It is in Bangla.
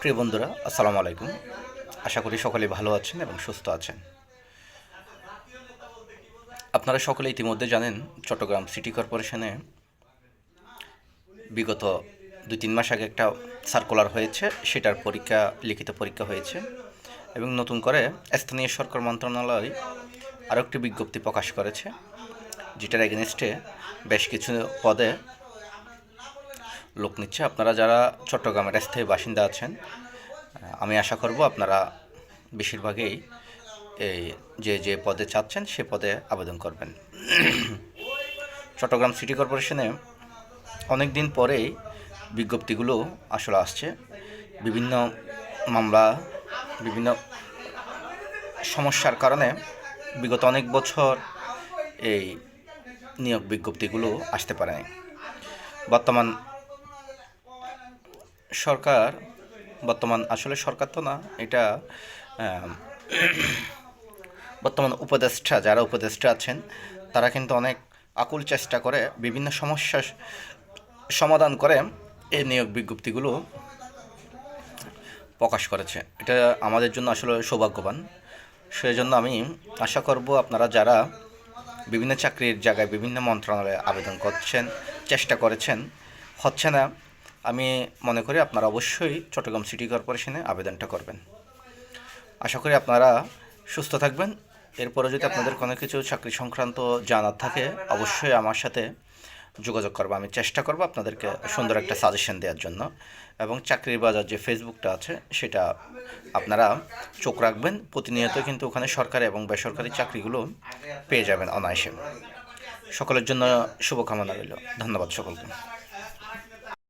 প্রিয় বন্ধুরা, আসসালামু আলাইকুম। আশা করি সকলে ভালো আছেন এবং সুস্থ আছেন। আপনারা সকলে ইতিমধ্যে জানেন, চট্টগ্রাম সিটি কর্পোরেশনে বিগত দুই তিন মাস আগে একটা সার্কুলার হয়েছে, সেটার পরীক্ষা, লিখিত পরীক্ষা হয়েছে এবং নতুন করে স্থানীয় সরকার মন্ত্রণালয় আরও একটি বিজ্ঞপ্তি প্রকাশ করেছে, যেটার এগেনস্টে বেশ কিছু পদে লোক নিচ্ছে। আপনারা যারা চট্টগ্রামের স্থায়ী বাসিন্দা আছেন আমি আশা করব আপনারা বেশিরভাগই এই যে যে পদে চাচ্ছেন, সে পদে আবেদন করবেন। চট্টগ্রাম সিটি কর্পোরেশনে অনেক দিন পরেই বিজ্ঞপ্তিগুলো আসলে আসছে। বিভিন্ন মামলা, বিভিন্ন সমস্যার কারণে বিগত অনেক বছর এই নিয়োগ বিজ্ঞপ্তিগুলো আসতে পারেনি। বর্তমান সরকার, বর্তমান আসলে সরকার তো না, এটা বর্তমান উপদেষ্টা যারা উপদেষ্টা আছেন, তারা কিন্তু অনেক আকুল চেষ্টা করে বিভিন্ন সমস্যা সমাধান করে এই নিয়োগ বিজ্ঞপ্তিগুলো প্রকাশ করেছে। এটা আমাদের জন্য আসলে সৌভাগ্যবান। সেই জন্য আমি আশা করব আপনারা যারা বিভিন্ন চাকরির জায়গায় বিভিন্ন মন্ত্রণালয়ে আবেদন করছেন, চেষ্টা করেছেন, হচ্ছে না আমি মনে করি আপনারা অবশ্যই চট্টগ্রাম সিটি কর্পোরেশনে আবেদনটা করবেন। আশা করি আপনারা সুস্থ থাকবেন। এরপরে যদি আপনাদের কোনো কিছু চাকরি সংক্রান্ত জানার থাকে, অবশ্যই আমার সাথে যোগাযোগ করব। আমি চেষ্টা করব আপনাদেরকে সুন্দর একটা সাজেশন দেওয়ার জন্য। এবং চাকরির বাজার যে ফেসবুকটা আছে, সেটা আপনারা চোখ রাখবেন। প্রতিনিয়ত কিন্তু ওখানে সরকারি এবং বেসরকারি চাকরিগুলো পেয়ে যাবেন অনায়াসে। সকলের জন্য শুভকামনা রইল। ধন্যবাদ সকলকে।